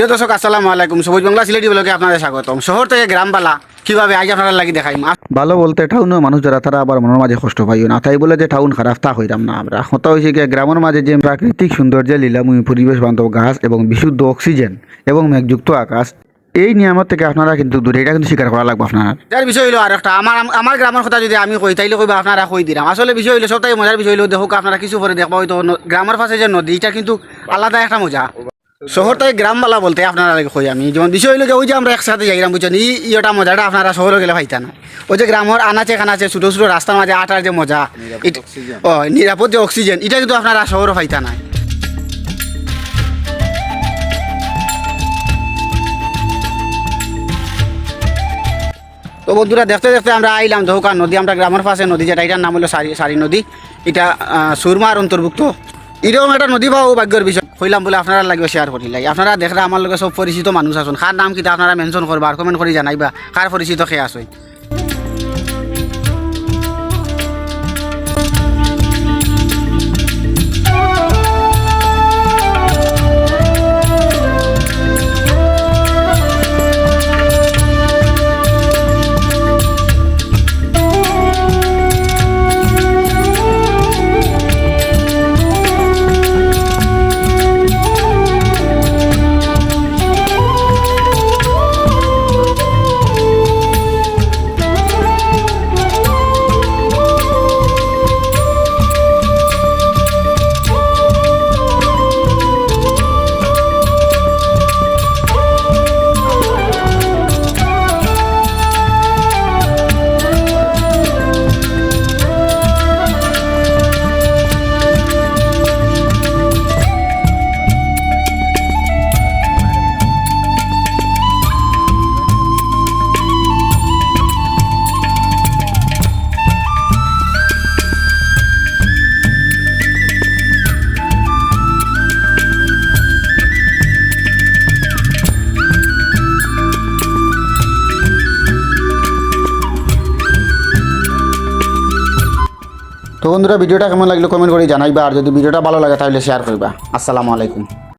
প্রিয় দর্শক আসসালামু আলাইকুম। সবুজ বাংলা সিলেটি ব্লগে আপনাদের স্বাগতম। শহর থেকে গ্রামবালা কীভাবে আজ আপনারা লাগি দেখাইম? ভালো বলতে টাউনের মানুষ যারা তারা আবার মনের মাঝে কষ্ট পাইও না। তাই বলে যে টাউন খারাপ তা হইরাম না আমরা। হতা হয়েছে গিয়ে গ্রামের মাঝে যে প্রাকৃতিক সৌন্দর্য লীলাময়ী পরিবেশ বান্ধব গাছ এবং বিশুদ্ধ অক্সিজেন এবং মেঘযুক্ত আকাশ এই নিয়ামত থেকে আপনারা কিন্তু দূরে এটা কিন্তু স্বীকার করা লাগবে আপনার। যার বিষয় হইল আর একটা আমার আমার গ্রামের কথা যদি আমি কই তাইলে কইবা আপনারা কই দিলাম। আসলে বিষয় হইল সবটাই মজার বিষয় হইল দেখো আপনারা কিছু পরে দেখবা হয়তো গ্রামের পাশে যে নদী এটা কিন্তু আলাদা একটা মজা। শহর থেকে গ্রামবালা বলতে আপনারা কই আমি। যেমন বিষয় হইল যে ওই যে আমরা একসাথে যাইলাম বুঝছেন? এই ইয়েটা মজাটা আপনারা শহরে গেলে পাইতা না। ওই যে গ্রামের আনাচে খানাচে ছোটো ছোটো রাস্তার মাঝে আটার যে মজা ও নিরাপদ যে অক্সিজেন এটা কিন্তু আপনারা শহরে পাইতা না। তো বন্ধুরা দেখতে দেখতে আমরা আইলাম দহকা নদী আমরা গ্রামের পাশে নদী যেটা এটার নাম হলো সারি সারি নদী। এটা সুরমার অন্তর্ভুক্ত। এরকম একটা নদী পাবো ভাগ্যের বিষয়। হইলাম বলে আপনারা লাগবে শেয়ার করি লাগে। আপনারা দেখলে আমার লগে সব পরিচিত মানুষ আছেন। কার নাম কিতা আপনারা মেনশন করবা আর কমেন্ট করে জানাইবা। কার পরিচিত খেয়ে আসই তো বন্ধুরা, ভিডিওটা কেমন লাগল কমেন্ট করে জানাইবা, আর যদি ভিডিওটা ভালো লাগে তাহলে শেয়ার করবা। আসসালামু আলাইকুম।